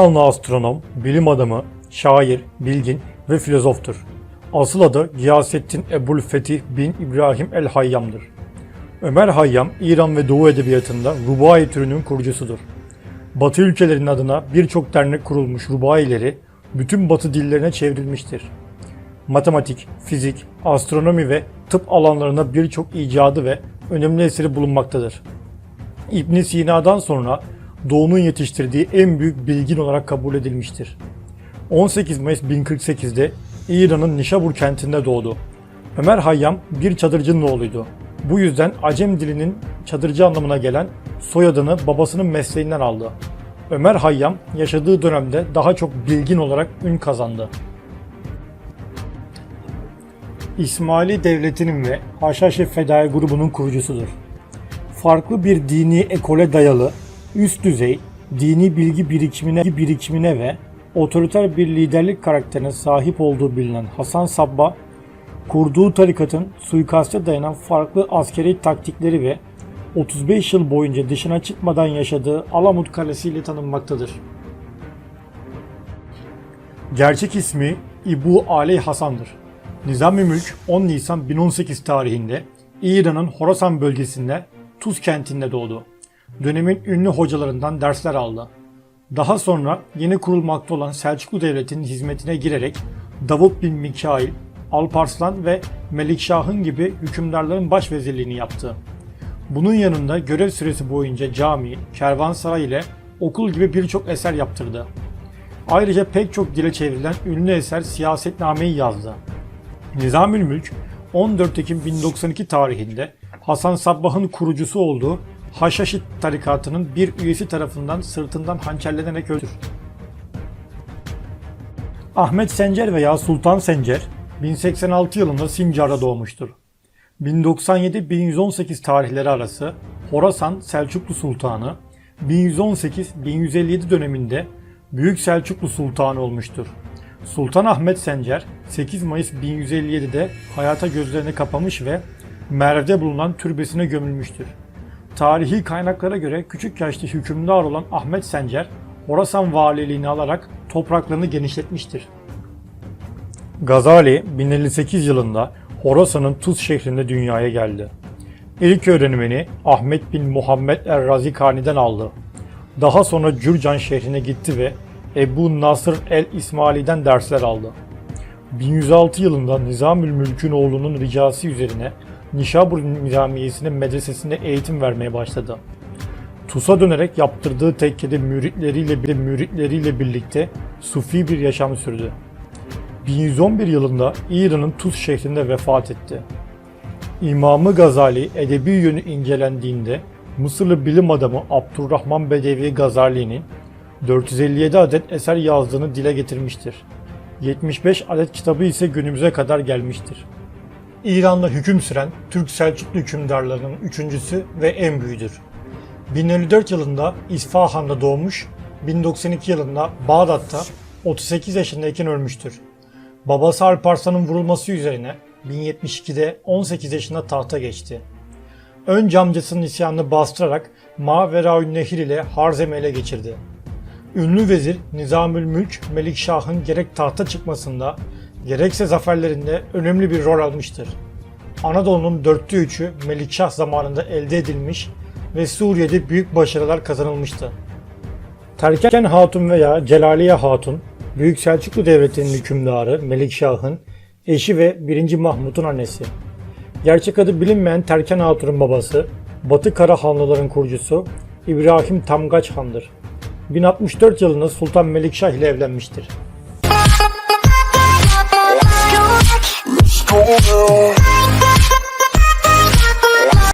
İranlı astronom, bilim adamı, şair, bilgin ve filozoftur. Asıl adı Giyasettin Ebul Fetih bin İbrahim el Hayyam'dır. Ömer Hayyam, İran ve Doğu Edebiyatı'nda rubai türünün kurucusudur. Batı ülkelerinin adına birçok dernek kurulmuş rubaileri bütün Batı dillerine çevrilmiştir. Matematik, fizik, astronomi ve tıp alanlarında birçok icadı ve önemli eseri bulunmaktadır. İbn Sina'dan sonra Doğu'nun yetiştirdiği en büyük bilgin olarak kabul edilmiştir. 18 Mayıs 1048'de İran'ın Nişabur kentinde doğdu. Ömer Hayyam bir çadırcının oğluydu. Bu yüzden Acem dilinin çadırcı anlamına gelen soyadını babasının mesleğinden aldı. Ömer Hayyam yaşadığı dönemde daha çok bilgin olarak ün kazandı. İsmaili Devleti'nin ve Haşhaşi Fedai grubunun kurucusudur. Farklı bir dini ekole dayalı, üst düzey, dini bilgi birikimine, birikimine ve otoriter bir liderlik karakterine sahip olduğu bilinen Hasan Sabba, kurduğu tarikatın suikaste dayanan farklı askeri taktikleri ve 35 yıl boyunca dışına çıkmadan yaşadığı Alamut Kalesi ile tanınmaktadır. Gerçek ismi İbu Aley Hasan'dır. Nizami Mülk 10 Nisan 1018 tarihinde İran'ın Horasan bölgesinde Tuz kentinde doğdu. Dönemin ünlü hocalarından dersler aldı. Daha sonra yeni kurulmakta olan Selçuklu Devleti'nin hizmetine girerek Davut bin Mikail, Alparslan ve Melikşah'ın gibi hükümdarların başvezirliğini yaptı. Bunun yanında görev süresi boyunca cami, kervansaray ile okul gibi birçok eser yaptırdı. Ayrıca pek çok dile çevrilen ünlü eser Siyasetname'yi yazdı. Nizamül Mülk 14 Ekim 1092 tarihinde Hasan Sabbah'ın kurucusu olduğu Haşhaşi tarikatının bir üyesi tarafından sırtından hançerlenerek öldürür. Ahmet Sencer veya Sultan Sencer 1086 yılında Sincar'da doğmuştur. 1097-1118 tarihleri arası Horasan Selçuklu Sultanı, 1118-1157 döneminde Büyük Selçuklu Sultanı olmuştur. Sultan Ahmet Sencer 8 Mayıs 1157'de hayata gözlerini kapamış ve Merv'de bulunan türbesine gömülmüştür. Tarihi kaynaklara göre küçük yaşta hükümdar olan Ahmet Sencer, Horasan valiliğini alarak topraklarını genişletmiştir. Gazali 1058 yılında Horasan'ın Tuz şehrinde dünyaya geldi. İlk öğrenimini Ahmet bin Muhammed er-Razikani'den aldı. Daha sonra Cürcan şehrine gitti ve Ebu Nasır el-İsmaili'den dersler aldı. 1106 yılında Nizamül Mülk'ün oğlunun ricası üzerine Nişabur Nizamiyesi'nin medresesinde eğitim vermeye başladı. Tus'a dönerek yaptırdığı tekkede müritleriyle, müritleriyle birlikte sufi bir yaşam sürdü. 1111 yılında İran'ın Tuz şehrinde vefat etti. İmamı Gazali edebi yönü incelendiğinde Mısırlı bilim adamı Abdurrahman Bedevi Gazali'nin 457 adet eser yazdığını dile getirmiştir. 75 adet kitabı ise günümüze kadar gelmiştir. İran'da hüküm süren Türk Selçuklu hükümdarlarının üçüncüsü ve en büyüğüdür. 1054 yılında İsfahan'da doğmuş, 1092 yılında Bağdat'ta 38 yaşındayken ölmüştür. Babası Alparslan'ın vurulması üzerine 1072'de 18 yaşında tahta geçti. Önce amcasının isyanını bastırarak Maveraün Nehir ile Harzem'i ele geçirdi. Ünlü vezir Nizamül Mülk Melikşah'ın gerek tahta çıkmasında gerekse zaferlerinde önemli bir rol almıştır. Anadolu'nun dörtte üçü Melikşah zamanında elde edilmiş ve Suriye'de büyük başarılar kazanılmıştı. Terken Hatun veya Celaliye Hatun, Büyük Selçuklu Devleti'nin hükümdarı Melikşah'ın eşi ve 1. Mahmut'un annesi. Gerçek adı bilinmeyen Terken Hatun'un babası, Batı Karahanlıların kurucusu İbrahim Tamgaç Han'dır. 1064 yılında Sultan Melikşah ile evlenmiştir. over.